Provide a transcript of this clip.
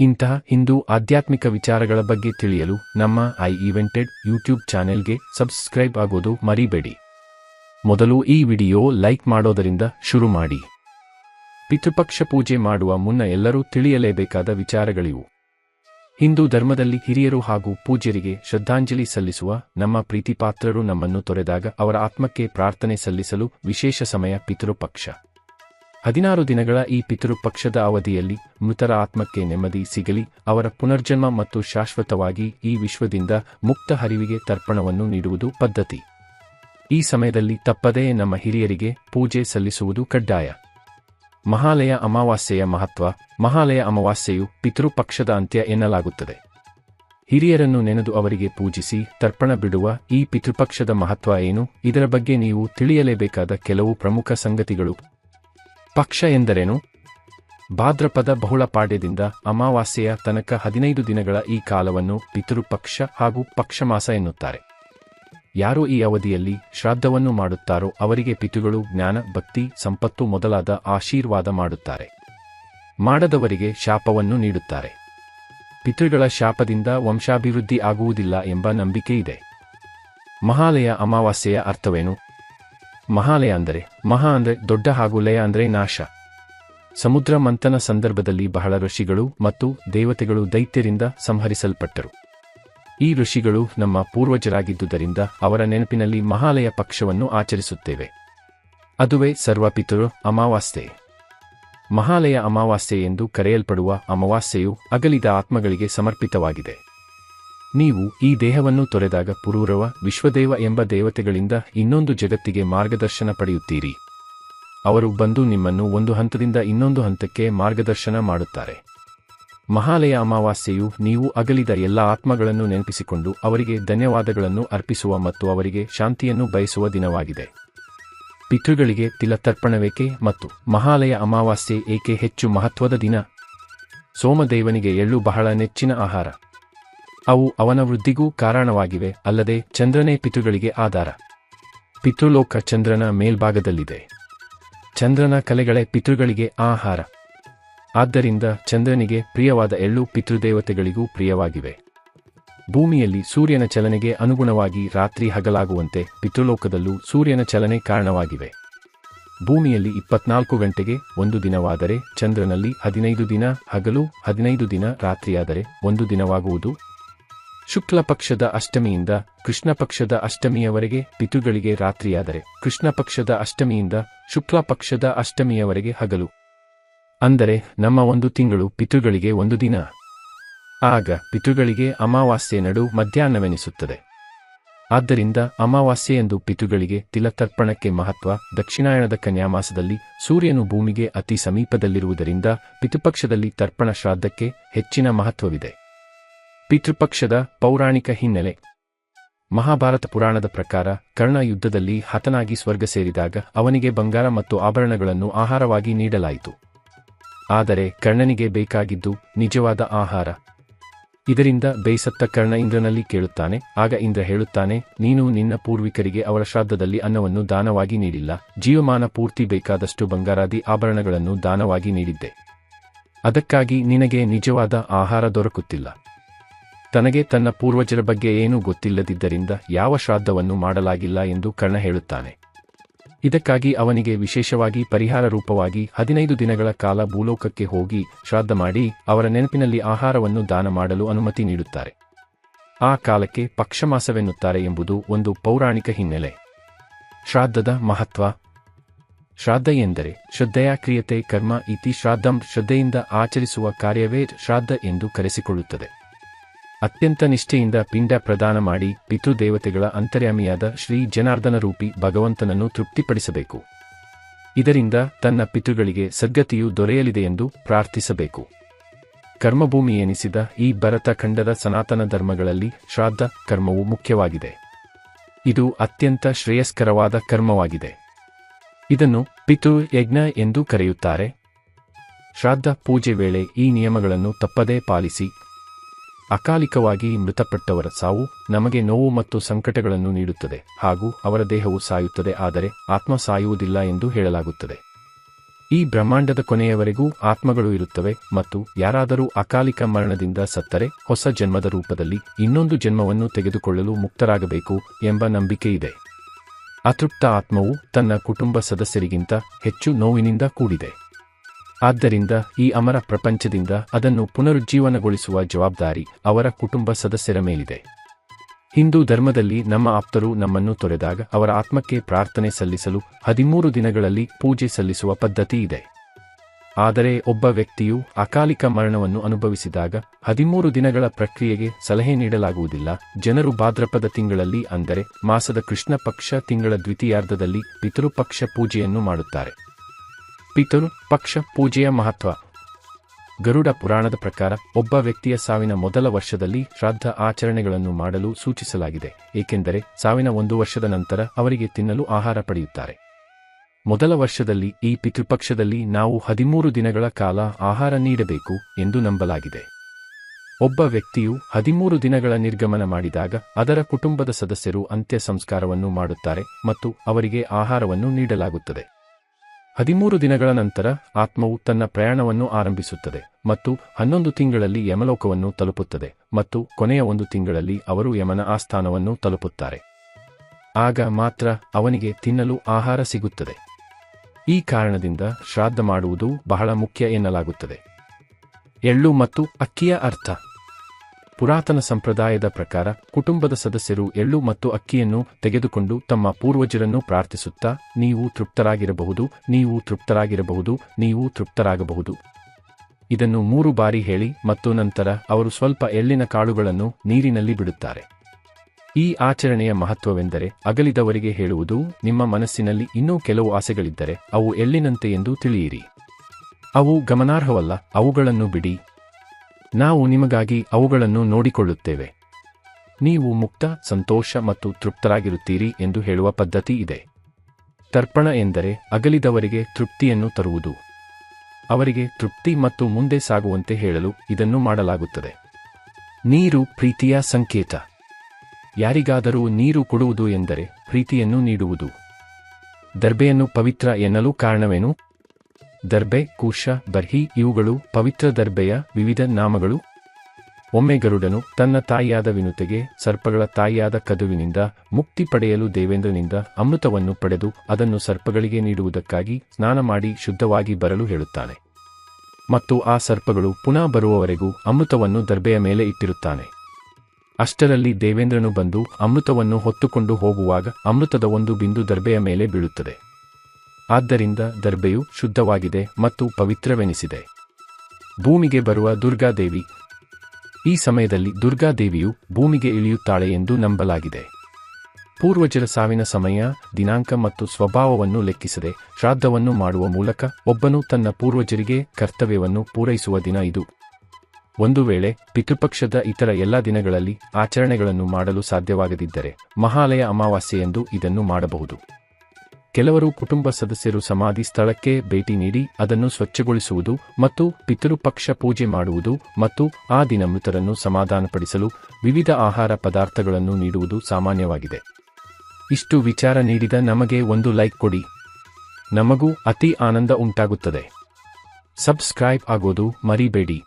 ಇಂತಹ ಹಿಂದೂ ಆಧ್ಯಾತ್ಮಿಕ ವಿಚಾರಗಳ ಬಗ್ಗೆ ತಿಳಿಯಲು ನಮ್ಮ ಐ ಇವೆಂಟೆಡ್ ಯೂಟ್ಯೂಬ್ ಚಾನೆಲ್ಗೆ ಸಬ್ಸ್ಕ್ರೈಬ್ ಆಗೋದು ಮರಿಬೇಡಿ. ಮೊದಲು ಈ ವಿಡಿಯೋ ಲೈಕ್ ಮಾಡೋದರಿಂದ ಶುರು ಮಾಡಿ. ಪಿತೃಪಕ್ಷ ಪೂಜೆ ಮಾಡುವ ಮುನ್ನ ಎಲ್ಲರೂ ತಿಳಿಯಲೇಬೇಕಾದ ವಿಚಾರಗಳಿವು. ಹಿಂದೂ ಧರ್ಮದಲ್ಲಿ ಹಿರಿಯರು ಹಾಗೂ ಪೂಜ್ಯರಿಗೆ ಶ್ರದ್ಧಾಂಜಲಿ ಸಲ್ಲಿಸುವ ನಮ್ಮ ಪ್ರೀತಿಪಾತ್ರರು ನಮ್ಮನ್ನು ತೊರೆದಾಗ ಅವರ ಆತ್ಮಕ್ಕೆ ಪ್ರಾರ್ಥನೆ ಸಲ್ಲಿಸಲು ವಿಶೇಷ ಸಮಯ ಪಿತೃಪಕ್ಷ. ಹದಿನಾರು ದಿನಗಳ ಈ ಪಿತೃಪಕ್ಷದ ಅವಧಿಯಲ್ಲಿ ಮೃತರ ಆತ್ಮಕ್ಕೆ ನೆಮ್ಮದಿ ಸಿಗಲಿ, ಅವರ ಪುನರ್ಜನ್ಮ ಮತ್ತು ಶಾಶ್ವತವಾಗಿ ಈ ವಿಶ್ವದಿಂದ ಮುಕ್ತ ಹರಿವಿಗೆ ತರ್ಪಣವನ್ನು ನೀಡುವುದು ಪದ್ಧತಿ. ಈ ಸಮಯದಲ್ಲಿ ತಪ್ಪದೇ ನಮ್ಮ ಹಿರಿಯರಿಗೆ ಪೂಜೆ ಸಲ್ಲಿಸುವುದು ಕಡ್ಡಾಯ. ಮಹಾಲಯ ಅಮಾವಾಸ್ಯೆಯ ಮಹತ್ವ, ಮಹಾಲಯ ಅಮಾವಾಸ್ಯೆಯು ಪಿತೃಪಕ್ಷದ ಅಂತ್ಯ ಎನ್ನಲಾಗುತ್ತದೆ. ಹಿರಿಯರನ್ನು ನೆನೆದು ಅವರಿಗೆ ಪೂಜಿಸಿ ತರ್ಪಣ ಬಿಡುವ ಈ ಪಿತೃಪಕ್ಷದ ಮಹತ್ವ ಏನು, ಇದರ ಬಗ್ಗೆ ನೀವು ತಿಳಿಯಲೇಬೇಕಾದ ಕೆಲವು ಪ್ರಮುಖ ಸಂಗತಿಗಳು. ಪಕ್ಷ ಎಂದರೇನು? ಭಾದ್ರಪದ ಬಹುಳ ಪಾಡ್ಯದಿಂದ ಅಮಾವಾಸ್ಯೆಯ ತನಕ ಹದಿನೈದು ದಿನಗಳ ಈ ಕಾಲವನ್ನು ಪಿತೃಪಕ್ಷ ಹಾಗೂ ಪಕ್ಷಮಾಸ ಎನ್ನುತ್ತಾರೆ. ಯಾರು ಈ ಅವಧಿಯಲ್ಲಿ ಶ್ರಾದ್ದವನ್ನು ಮಾಡುತ್ತಾರೋ ಅವರಿಗೆ ಪಿತೃಗಳು ಜ್ಞಾನ, ಭಕ್ತಿ, ಸಂಪತ್ತು ಮೊದಲಾದ ಆಶೀರ್ವಾದ ಮಾಡುತ್ತಾರೆ. ಮಾಡದವರಿಗೆ ಶಾಪವನ್ನು ನೀಡುತ್ತಾರೆ. ಪಿತೃಗಳ ಶಾಪದಿಂದ ವಂಶಾಭಿವೃದ್ಧಿ ಆಗುವುದಿಲ್ಲ ಎಂಬ ನಂಬಿಕೆ ಇದೆ. ಮಹಾಲಯ ಅಮಾವಾಸ್ಯೆಯ ಅರ್ಥವೇನು? ಮಹಾಲಯ ಅಂದರೆ, ಮಹಾ ಅಂದರೆ ದೊಡ್ಡ ಹಾಗೂ ಲಯ ಅಂದರೆ ನಾಶ. ಸಮುದ್ರ ಮಂಥನ ಸಂದರ್ಭದಲ್ಲಿ ಬಹಳ ಋಷಿಗಳು ಮತ್ತು ದೇವತೆಗಳು ದೈತ್ಯರಿಂದ ಸಂಹರಿಸಲ್ಪಟ್ಟರು. ಈ ಋಷಿಗಳು ನಮ್ಮ ಪೂರ್ವಜರಾಗಿದ್ದುದರಿಂದ ಅವರ ನೆನಪಿನಲ್ಲಿ ಮಹಾಲಯ ಪಕ್ಷವನ್ನು ಆಚರಿಸುತ್ತೇವೆ. ಅದುವೇ ಸರ್ವಪಿತೃ ಅಮಾವಾಸ್ಯೆ. ಮಹಾಲಯ ಅಮಾವಾಸ್ಯೆ ಎಂದು ಕರೆಯಲ್ಪಡುವ ಅಮಾವಾಸ್ಯೆಯು ಅಗಲಿದ ಆತ್ಮಗಳಿಗೆ ಸಮರ್ಪಿತವಾಗಿದೆ. ನೀವು ಈ ದೇಹವನ್ನು ತೊರೆದಾಗ ಪುರೂರವ, ವಿಶ್ವದೇವ ಎಂಬ ದೇವತೆಗಳಿಂದ ಇನ್ನೊಂದು ಜಗತ್ತಿಗೆ ಮಾರ್ಗದರ್ಶನ ಪಡೆಯುತ್ತೀರಿ. ಅವರು ಬಂದು ನಿಮ್ಮನ್ನು ಒಂದು ಹಂತದಿಂದ ಇನ್ನೊಂದು ಹಂತಕ್ಕೆ ಮಾರ್ಗದರ್ಶನ ಮಾಡುತ್ತಾರೆ. ಮಹಾಲಯ ಅಮಾವಾಸ್ಯೆಯು ನೀವು ಅಗಲಿದ ಎಲ್ಲ ಆತ್ಮಗಳನ್ನು ನೆನಪಿಸಿಕೊಂಡು ಅವರಿಗೆ ಧನ್ಯವಾದಗಳನ್ನು ಅರ್ಪಿಸುವ ಮತ್ತು ಅವರಿಗೆ ಶಾಂತಿಯನ್ನು ಬಯಸುವ ದಿನವಾಗಿದೆ. ಪಿತೃಗಳಿಗೆ ತಿಲತರ್ಪಣವೇಕೆ ಮತ್ತು ಮಹಾಲಯ ಅಮಾವಾಸ್ಯೆ ಏಕೆ ಹೆಚ್ಚು ಮಹತ್ವದ ದಿನ? ಸೋಮದೇವನಿಗೆ ಎಳ್ಳು ಬಹಳ ನೆಚ್ಚಿನ ಆಹಾರ. ಅವು ಅವನ ವೃದ್ಧಿಗೂ ಕಾರಣವಾಗಿವೆ, ಅಲ್ಲದೆ ಚಂದ್ರನೇ ಪಿತೃಗಳಿಗೆ ಆಧಾರ. ಪಿತೃಲೋಕ ಚಂದ್ರನ ಮೇಲ್ಭಾಗದಲ್ಲಿದೆ. ಚಂದ್ರನ ಕಲೆಗಳೇ ಪಿತೃಗಳಿಗೆ ಆಹಾರ. ಆದ್ದರಿಂದ ಚಂದ್ರನಿಗೆ ಪ್ರಿಯವಾದ ಎಳ್ಳು ಪಿತೃದೇವತೆಗಳಿಗೂ ಪ್ರಿಯವಾಗಿವೆ. ಭೂಮಿಯಲ್ಲಿ ಸೂರ್ಯನ ಚಲನೆಗೆ ಅನುಗುಣವಾಗಿ ರಾತ್ರಿ ಹಗಲಾಗುವಂತೆ ಪಿತೃಲೋಕದಲ್ಲೂ ಸೂರ್ಯನ ಚಲನೆ ಕಾರಣವಾಗಿವೆ. ಭೂಮಿಯಲ್ಲಿ ಇಪ್ಪತ್ನಾಲ್ಕು ಗಂಟೆಗೆ ಒಂದು ದಿನವಾದರೆ ಚಂದ್ರನಲ್ಲಿ ಹದಿನೈದು ದಿನ, ಹಗಲು ಹದಿನೈದು ದಿನ, ರಾತ್ರಿಯಾದರೆ ಒಂದು ದಿನವಾಗುವುದು ಶುಕ್ಲ ಪಕ್ಷದ ಅಷ್ಟಮಿಯಿಂದ ಕೃಷ್ಣ ಪಕ್ಷದ ಅಷ್ಟಮಿಯವರೆಗೆ ಪಿತೃಗಳಿಗೆ ರಾತ್ರಿಯಾದರೆ ಕೃಷ್ಣ ಪಕ್ಷದ ಅಷ್ಟಮಿಯಿಂದ ಶುಕ್ಲ ಪಕ್ಷದ ಅಷ್ಟಮಿಯವರೆಗೆ ಹಗಲು. ಅಂದರೆ ನಮ್ಮ ಒಂದು ತಿಂಗಳು ಪಿತೃಗಳಿಗೆ ಒಂದು ದಿನ. ಆಗ ಪಿತೃಗಳಿಗೆ ಅಮಾವಾಸ್ಯೆ ನಡು ಮಧ್ಯಾಹ್ನವೆನಿಸುತ್ತದೆ. ಆದ್ದರಿಂದ ಅಮಾವಾಸ್ಯೆ ಎಂದು ಪಿತೃಗಳಿಗೆ ತಿಲತರ್ಪಣಕ್ಕೆ ಮಹತ್ವ ದಕ್ಷಿಣಾಯಣದ ಕನ್ಯಾಮಾಸದಲ್ಲಿ ಸೂರ್ಯನು ಭೂಮಿಗೆ ಅತಿ ಸಮೀಪದಲ್ಲಿರುವುದರಿಂದ ಪಿತೃಪಕ್ಷದಲ್ಲಿ ತರ್ಪಣ ಶ್ರಾದ್ದಕ್ಕೆ ಹೆಚ್ಚಿನ ಮಹತ್ವವಿದೆ. ಪಿತೃಪಕ್ಷದ ಪೌರಾಣಿಕ ಹಿನ್ನೆಲೆ. ಮಹಾಭಾರತ ಪುರಾಣದ ಪ್ರಕಾರ ಕರ್ಣ ಯುದ್ಧದಲ್ಲಿ ಹತನಾಗಿ ಸ್ವರ್ಗ ಸೇರಿದಾಗ ಅವನಿಗೆ ಬಂಗಾರ ಮತ್ತು ಆಭರಣಗಳನ್ನು ಆಹಾರವಾಗಿ ನೀಡಲಾಯಿತು. ಆದರೆ ಕರ್ಣನಿಗೆ ಬೇಕಾಗಿದ್ದು ನಿಜವಾದ ಆಹಾರ. ಇದರಿಂದ ಬೇಸತ್ತ ಕರ್ಣ ಇಂದ್ರನಲ್ಲಿ ಕೇಳುತ್ತಾನೆ, ಆಗ ಇಂದ್ರ ಹೇಳುತ್ತಾನೆ, ನೀನು ನಿನ್ನ ಪೂರ್ವಿಕರಿಗೆ ಅವರ ಶ್ರಾದ್ದದಲ್ಲಿ ಅನ್ನವನ್ನು ದಾನವಾಗಿ ನೀಡಿಲ್ಲ, ಜೀವಮಾನ ಪೂರ್ತಿ ಬೇಕಾದಷ್ಟು ಬಂಗಾರಾದಿ ಆಭರಣಗಳನ್ನು ದಾನವಾಗಿ ನೀಡಿದ್ದೆ. ಅದಕ್ಕಾಗಿ ನಿನಗೆ ನಿಜವಾದ ಆಹಾರ ದೊರಕುತ್ತಿಲ್ಲ. ತನಗೆ ತನ್ನ ಪೂರ್ವಜರ ಬಗ್ಗೆ ಏನೂ ಗೊತ್ತಿಲ್ಲದಿದ್ದರಿಂದ ಯಾವ ಶ್ರಾದ್ದವನ್ನು ಮಾಡಲಾಗಿಲ್ಲ ಎಂದು ಕರ್ಣ ಹೇಳುತ್ತಾನೆ. ಇದಕ್ಕಾಗಿ ಅವನಿಗೆ ವಿಶೇಷವಾಗಿ ಪರಿಹಾರ ರೂಪವಾಗಿ ಹದಿನೈದು ದಿನಗಳ ಕಾಲ ಭೂಲೋಕಕ್ಕೆ ಹೋಗಿ ಶ್ರಾದ್ದ ಮಾಡಿ ಅವರ ನೆನಪಿನಲ್ಲಿ ಆಹಾರವನ್ನು ದಾನ ಮಾಡಲು ಅನುಮತಿ ನೀಡುತ್ತಾರೆ. ಆ ಕಾಲಕ್ಕೆ ಪಕ್ಷಮಾಸವೆನ್ನುತ್ತಾರೆ ಎಂಬುದು ಒಂದು ಪೌರಾಣಿಕ ಹಿನ್ನೆಲೆ. ಶ್ರಾದ್ದದ ಮಹತ್ವ. ಶ್ರಾದ್ದ ಎಂದರೆ ಶ್ರದ್ಧೆಯ ಕ್ರಿಯತೆ ಕರ್ಮ ಇತಿ ಶ್ರಾದ್ದಂ ಶ್ರದ್ಧೆಯಿಂದ ಆಚರಿಸುವ ಕಾರ್ಯವೇ ಶ್ರಾದ್ದ ಎಂದು ಕರೆಸಿಕೊಳ್ಳುತ್ತದೆ. ಅತ್ಯಂತ ನಿಷ್ಠೆಯಿಂದ ಪಿಂಡ ಪ್ರದಾನ ಮಾಡಿ ಪಿತೃದೇವತೆಗಳ ಅಂತರ್ಯಾಮಿಯಾದ ಶ್ರೀ ಜನಾರ್ದನ ರೂಪಿ ಭಗವಂತನನ್ನು ತೃಪ್ತಿಪಡಿಸಬೇಕು. ಇದರಿಂದ ತನ್ನ ಪಿತೃಗಳಿಗೆ ಸದ್ಗತಿಯು ದೊರೆಯಲಿದೆಯೆಂದು ಪ್ರಾರ್ಥಿಸಬೇಕು. ಕರ್ಮಭೂಮಿ ಎನಿಸಿದ ಈ ಭರತ ಖಂಡದ ಸನಾತನ ಧರ್ಮಗಳಲ್ಲಿ ಶ್ರಾದ್ದ ಕರ್ಮವು ಮುಖ್ಯವಾಗಿದೆ. ಇದು ಅತ್ಯಂತ ಶ್ರೇಯಸ್ಕರವಾದ ಕರ್ಮವಾಗಿದೆ. ಇದನ್ನು ಪಿತೃ ಯಜ್ಞ ಎಂದು ಕರೆಯುತ್ತಾರೆ. ಶ್ರಾದ್ದ ಪೂಜೆ ವೇಳೆ ಈ ನಿಯಮಗಳನ್ನು ತಪ್ಪದೇ ಪಾಲಿಸಿ ಅಕಾಲಿಕವಾಗಿ ಮೃತಪಟ್ಟವರ ಸಾವು ನಮಗೆ ನೋವು ಮತ್ತು ಸಂಕಟಗಳನ್ನು ನೀಡುತ್ತದೆ ಹಾಗೂ ಅವರ ದೇಹವು ಸಾಯುತ್ತದೆ ಆದರೆ ಆತ್ಮ ಸಾಯುವುದಿಲ್ಲ ಎಂದು ಹೇಳಲಾಗುತ್ತದೆ. ಈ ಬ್ರಹ್ಮಾಂಡದ ಕೊನೆಯವರೆಗೂ ಆತ್ಮಗಳು ಇರುತ್ತವೆ ಮತ್ತು ಯಾರಾದರೂ ಅಕಾಲಿಕ ಮರಣದಿಂದ ಸತ್ತರೆ ಹೊಸ ಜನ್ಮದ ರೂಪದಲ್ಲಿ ಇನ್ನೊಂದು ಜನ್ಮವನ್ನು ತೆಗೆದುಕೊಳ್ಳಲು ಮುಕ್ತರಾಗಬೇಕು ಎಂಬ ನಂಬಿಕೆ ಇದೆ ಅತೃಪ್ತ ಆತ್ಮವು ತನ್ನ ಕುಟುಂಬ ಸದಸ್ಯರಿಗಿಂತ ಹೆಚ್ಚು ನೋವಿನಿಂದ ಕೂಡಿದೆ. ಆದ್ದರಿಂದ ಈ ಅಮರ ಪ್ರಪಂಚದಿಂದ ಅದನ್ನು ಪುನರುಜ್ಜೀವನಗೊಳಿಸುವ ಜವಾಬ್ದಾರಿ ಅವರ ಕುಟುಂಬ ಸದಸ್ಯರ ಮೇಲಿದೆ. ಹಿಂದೂ ಧರ್ಮದಲ್ಲಿ ನಮ್ಮ ಆಪ್ತರು ನಮ್ಮನ್ನು ತೊರೆದಾಗ ಅವರ ಆತ್ಮಕ್ಕೆ ಪ್ರಾರ್ಥನೆ ಸಲ್ಲಿಸಲು ಹದಿಮೂರು ದಿನಗಳಲ್ಲಿ ಪೂಜೆ ಸಲ್ಲಿಸುವ ಪದ್ಧತಿ ಇದೆ. ಆದರೆ ಒಬ್ಬ ವ್ಯಕ್ತಿಯು ಅಕಾಲಿಕ ಮರಣವನ್ನು ಅನುಭವಿಸಿದಾಗ ಹದಿಮೂರು ದಿನಗಳ ಪ್ರಕ್ರಿಯೆಗೆ ಸಲಹೆ ನೀಡಲಾಗುವುದಿಲ್ಲ. ಜನರು ಭಾದ್ರಪದ ತಿಂಗಳಲ್ಲಿ ಅಂದರೆ ಮಾಸದ ಕೃಷ್ಣ ಪಕ್ಷ ತಿಂಗಳ ದ್ವಿತೀಯಾರ್ಧದಲ್ಲಿ ಪಿತೃಪಕ್ಷ ಪೂಜೆಯನ್ನು ಮಾಡುತ್ತಾರೆ. ಪಿತೃ ಪಕ್ಷ ಪೂಜೆಯ ಮಹತ್ವ. ಗರುಡ ಪುರಾಣದ ಪ್ರಕಾರ ಒಬ್ಬ ವ್ಯಕ್ತಿಯ ಸಾವಿನ ಮೊದಲ ವರ್ಷದಲ್ಲಿ ಶ್ರಾದ್ದ ಆಚರಣೆಗಳನ್ನು ಮಾಡಲು ಸೂಚಿಸಲಾಗಿದೆ, ಏಕೆಂದರೆ ಸಾವಿನ ಒಂದು ವರ್ಷದ ನಂತರ ಅವರಿಗೆ ತಿನ್ನಲು ಆಹಾರ ಪಡೆಯುತ್ತಾರೆ. ಮೊದಲ ವರ್ಷದಲ್ಲಿ ಈ ಪಿತೃಪಕ್ಷದಲ್ಲಿ ನಾವು ಹದಿಮೂರು ದಿನಗಳ ಕಾಲ ಆಹಾರ ನೀಡಬೇಕು ಎಂದು ನಂಬಲಾಗಿದೆ. ಒಬ್ಬ ವ್ಯಕ್ತಿಯು ಹದಿಮೂರು ದಿನಗಳ ನಿರ್ಗಮನ ಮಾಡಿದಾಗ ಅದರ ಕುಟುಂಬದ ಸದಸ್ಯರು ಅಂತ್ಯ ಸಂಸ್ಕಾರವನ್ನು ಮಾಡುತ್ತಾರೆ ಮತ್ತು ಅವರಿಗೆ ಆಹಾರವನ್ನು ನೀಡಲಾಗುತ್ತದೆ. ಹದಿಮೂರು ದಿನಗಳ ನಂತರ ಆತ್ಮವು ತನ್ನ ಪ್ರಯಾಣವನ್ನು ಆರಂಭಿಸುತ್ತದೆ ಮತ್ತು ಹನ್ನೊಂದು ತಿಂಗಳಲ್ಲಿ ಯಮಲೋಕವನ್ನು ತಲುಪುತ್ತದೆ ಮತ್ತು ಕೊನೆಯ ಒಂದು ತಿಂಗಳಲ್ಲಿ ಅವರು ಯಮನ ಆಸ್ಥಾನವನ್ನು ತಲುಪುತ್ತಾರೆ. ಆಗ ಮಾತ್ರ ಅವನಿಗೆ ತಿನ್ನಲು ಆಹಾರ ಸಿಗುತ್ತದೆ. ಈ ಕಾರಣದಿಂದ ಶ್ರಾದ್ದ ಮಾಡುವುದು ಬಹಳ ಮುಖ್ಯ ಎನ್ನಲಾಗುತ್ತದೆ. ಎಳ್ಳು ಮತ್ತು ಅಕ್ಕಿಯ ಅರ್ಥ. ಪುರಾತನ ಸಂಪ್ರದಾಯದ ಪ್ರಕಾರ ಕುಟುಂಬದ ಸದಸ್ಯರು ಎಳ್ಳು ಮತ್ತು ಅಕ್ಕಿಯನ್ನು ತೆಗೆದುಕೊಂಡು ತಮ್ಮ ಪೂರ್ವಜರನ್ನು ಪ್ರಾರ್ಥಿಸುತ್ತಾ, ನೀವು ತೃಪ್ತರಾಗಿರಬಹುದು ನೀವು ತೃಪ್ತರಾಗಿರಬಹುದು, ನೀವು ತೃಪ್ತರಾಗಬಹುದು. ಇದನ್ನು ಮೂರು ಬಾರಿ ಹೇಳಿ ಮತ್ತು ನಂತರ ಅವರು ಸ್ವಲ್ಪ ಎಳ್ಳಿನ ಕಾಳುಗಳನ್ನು ನೀರಿನಲ್ಲಿ ಬಿಡುತ್ತಾರೆ. ಈ ಆಚರಣೆಯ ಮಹತ್ವವೆಂದರೆ ಅಗಲಿದವರಿಗೆ ಹೇಳುವುದು, ನಿಮ್ಮ ಮನಸ್ಸಿನಲ್ಲಿ ಇನ್ನೂ ಕೆಲವು ಆಸೆಗಳಿದ್ದರೆ ಅವು ಎಳ್ಳಿನಂತೆ ಎಂದು ತಿಳಿಯಿರಿ. ಅವು ಗಮನಾರ್ಹವಲ್ಲ, ಅವುಗಳನ್ನು ಬಿಡಿ. ನಾವು ನಿಮಗಾಗಿ ಅವುಗಳನ್ನು ನೋಡಿಕೊಳ್ಳುತ್ತೇವೆ. ನೀವು ಮುಕ್ತ, ಸಂತೋಷ ಮತ್ತು ತೃಪ್ತರಾಗಿರುತ್ತೀರಿ ಎಂದು ಹೇಳುವ ಪದ್ಧತಿ ಇದೆ. ತರ್ಪಣ ಎಂದರೆ ಅಗಲಿದವರಿಗೆ ತೃಪ್ತಿಯನ್ನು ತರುವುದು. ಅವರಿಗೆ ತೃಪ್ತಿ ಮತ್ತು ಮುಂದೆ ಸಾಗುವಂತೆ ಹೇಳಲು ಇದನ್ನು ಮಾಡಲಾಗುತ್ತದೆ. ನೀರು ಪ್ರೀತಿಯ ಸಂಕೇತ. ಯಾರಿಗಾದರೂ ನೀರು ಕೊಡುವುದು ಎಂದರೆ ಪ್ರೀತಿಯನ್ನು ನೀಡುವುದು. ದರ್ಬೆಯನ್ನು ಪವಿತ್ರ ಎನ್ನಲು ಕಾರಣವೇನು? ದರ್ಬೆ, ಕೂಶ, ಬರ್ಹಿ ಇವುಗಳು ಪವಿತ್ರ ದರ್ಬೆಯ ವಿವಿಧ ನಾಮಗಳು. ಒಮ್ಮೆ ಗರುಡನು ತನ್ನ ತಾಯಿಯಾದ ವಿನುತೆಗೆ, ಸರ್ಪಗಳ ತಾಯಿಯಾದ ಕದುವಿನಿಂದ ಮುಕ್ತಿ ಪಡೆಯಲು ದೇವೇಂದ್ರನಿಂದ ಅಮೃತವನ್ನು ಪಡೆದು ಅದನ್ನು ಸರ್ಪಗಳಿಗೆ ನೀಡುವುದಕ್ಕಾಗಿ ಸ್ನಾನ ಮಾಡಿ ಶುದ್ಧವಾಗಿ ಬರಲು ಹೇಳುತ್ತಾನೆ. ಮತ್ತು ಆ ಸರ್ಪಗಳು ಪುನಃ ಬರುವವರೆಗೂ ಅಮೃತವನ್ನು ದರ್ಬೆಯ ಮೇಲೆ ಇಟ್ಟಿರುತ್ತಾನೆ. ಅಷ್ಟರಲ್ಲಿ ದೇವೇಂದ್ರನು ಬಂದು ಅಮೃತವನ್ನು ಹೊತ್ತುಕೊಂಡು ಹೋಗುವಾಗ ಅಮೃತದ ಒಂದು ಬಿಂದು ದರ್ಬೆಯ ಮೇಲೆ ಬೀಳುತ್ತದೆ. ಆದ್ದರಿಂದ ದರ್ಬೆಯು ಶುದ್ಧವಾಗಿದೆ ಮತ್ತು ಪವಿತ್ರವೆನಿಸಿದೆ. ಭೂಮಿಗೆ ಬರುವ ದುರ್ಗಾದೇವಿ. ಈ ಸಮಯದಲ್ಲಿ ದುರ್ಗಾದೇವಿಯು ಭೂಮಿಗೆ ಇಳಿಯುತ್ತಾಳೆ ಎಂದು ನಂಬಲಾಗಿದೆ. ಪೂರ್ವಜರ ಸಾವಿನ ಸಮಯ, ದಿನಾಂಕ ಮತ್ತು ಸ್ವಭಾವವನ್ನು ಲೆಕ್ಕಿಸದೆ ಶ್ರಾದ್ದವನ್ನು ಮಾಡುವ ಮೂಲಕ ಒಬ್ಬನು ತನ್ನ ಪೂರ್ವಜರಿಗೆ ಕರ್ತವ್ಯವನ್ನು ಪೂರೈಸುವ ದಿನ ಇದು. ಒಂದು ವೇಳೆ ಪಿತೃಪಕ್ಷದ ಇತರ ಎಲ್ಲ ದಿನಗಳಲ್ಲಿ ಆಚರಣೆಗಳನ್ನು ಮಾಡಲು ಸಾಧ್ಯವಾಗದಿದ್ದರೆ ಮಹಾಲಯ ಅಮಾವಾಸ್ಯೆಯೆಂದು ಇದನ್ನು ಮಾಡಬಹುದು. ಕೆಲವರು ಕುಟುಂಬ ಸದಸ್ಯರು ಸಮಾಧಿ ಸ್ಥಳಕ್ಕೆ ಭೇಟಿ ನೀಡಿ ಅದನ್ನು ಸ್ವಚ್ಛಗೊಳಿಸುವುದು ಮತ್ತು ಪಿತೃಪಕ್ಷ ಪೂಜೆ ಮಾಡುವುದು ಮತ್ತು ಆ ದಿನ ಮೃತರನ್ನು ಸಮಾಧಾನಪಡಿಸಲು ವಿವಿಧ ಆಹಾರ ಪದಾರ್ಥಗಳನ್ನು ನೀಡುವುದು ಸಾಮಾನ್ಯವಾಗಿದೆ. ಇಷ್ಟು ವಿಚಾರ ನೀಡಿದ ನಮಗೆ ಒಂದು ಲೈಕ್ ಕೊಡಿ. ನಮಗೂ ಅತಿ ಆನಂದ ಉಂಟಾಗುತ್ತದೆ. ಸಬ್ಸ್ಕ್ರೈಬ್ ಆಗೋದು ಮರಿಬೇಡಿ.